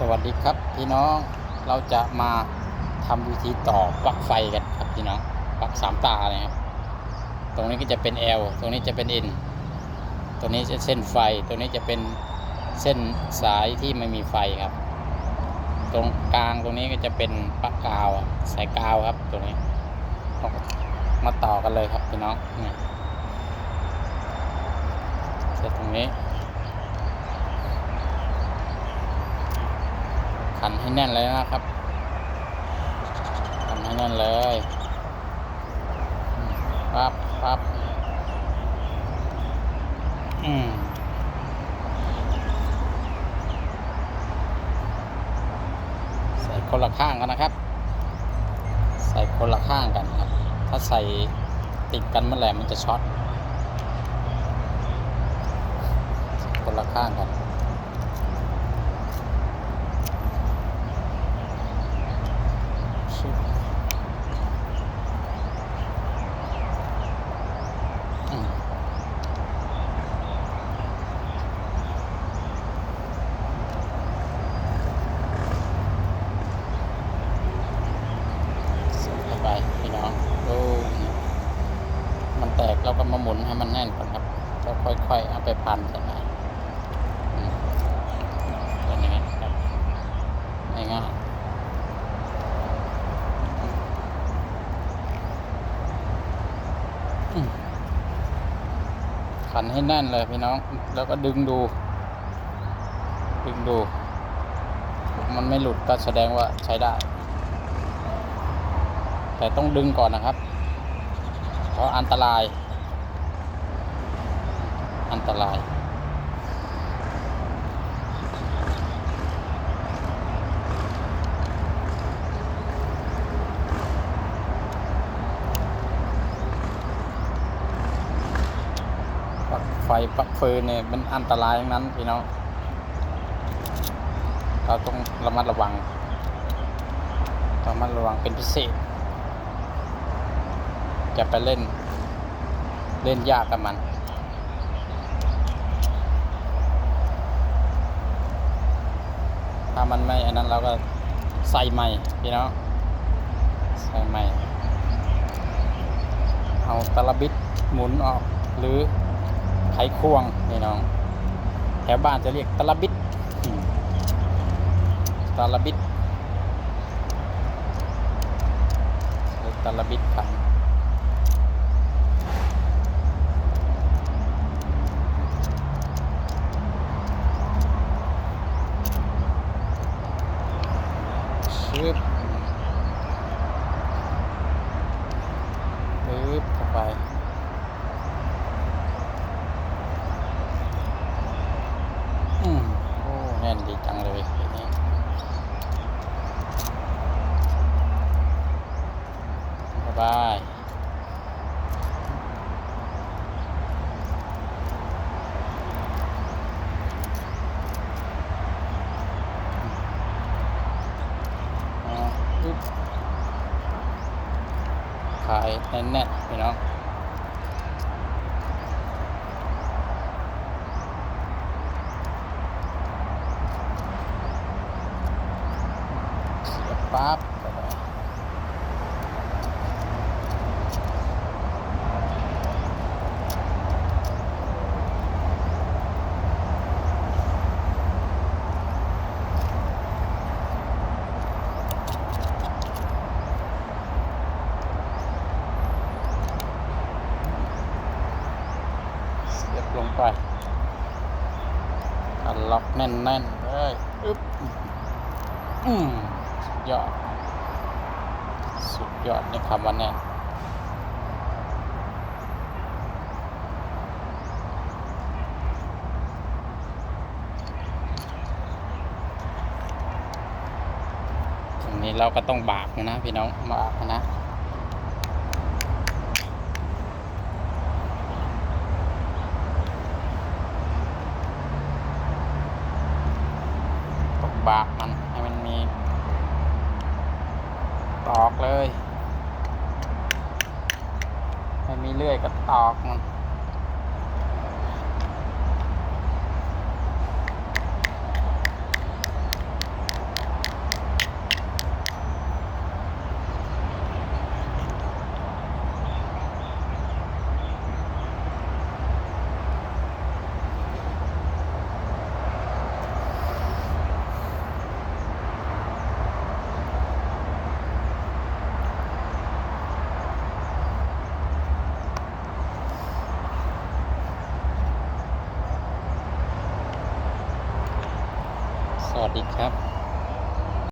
สวัสดีครับพี่น้องเราจะมาทำวิธีต่อปลั๊กไฟกันครับพี่น้องปลั๊กสามตาเลยครับ ตรงนี้ก็จะเป็น L ตรงนี้จะเป็น N ตรงนี้จะเส้นไฟ ตรงนี้จะเป็นเส้นสายที่ไม่มีไฟครับ ตรงกลางตรงนี้ก็จะเป็นปลั๊กกาวสายกาวครับตรงนี้มาต่อกันเลยครับพี่น้องนี่เสร็จตรงนี้ ขันให้แน่นเลยนะครับขันให้แน่นเลยปั๊บปั๊บอืมใส่คนละข้างกันนะครับ ใส่คนละข้างกันครับ ถ้าใส่ติดกันเมื่อไหร่มันจะช็อตคนละข้างกัน ชึบอืมใส่เข้าไปพี่น้องโอ้มันแตกเราก็มาหมุนให้มันแน่นก่อนครับแล้วค่อยๆเอาไปพันใช่ไหมอืมเป็นอย่างนี้ครับง่ายๆ ขันให้แน่นเลยพี่น้อง แล้วก็ดึงดู ดึงดู มันไม่หลุดก็แสดงว่าใช้ได้ แต่ต้องดึงก่อนนะครับ เพราะอันตราย อันตราย ไฟปลั๊กฟืนเนี่ยมันอันตรายทั้งนั้นพี่น้องเราต้องระมัดระวังระมัดระวังเป็นพิเศษ จะไปเล่น เล่นยากกับมันถ้ามันไม่อันนั้นเราก็ใส่ใหม่พี่น้องใส่ใหม่ เอาตลับบิดหมุนออกหรือ ไขควงนี่น้อง แถวบ้านจะเรียกตะลบิดตะลบิดตะลบิดครับชึบปึ๊บเข้าไป อืมโอ้แน่นดีจังเลยทีนี้ส บายขายแน่นๆพี่น้องปั๊บ เข้าไปเสียบลงไปอันล็อกแน่นๆเลยอึ๊บอืมสุดยอด สุดยอดในคำว่าแน่นตรงนี้เราก็ต้องบากนะพี่น้องบากนะ บากมันให้มันมี ตอกเลย ให้มีเลื่อยกับตอกมัน วัสดีครับ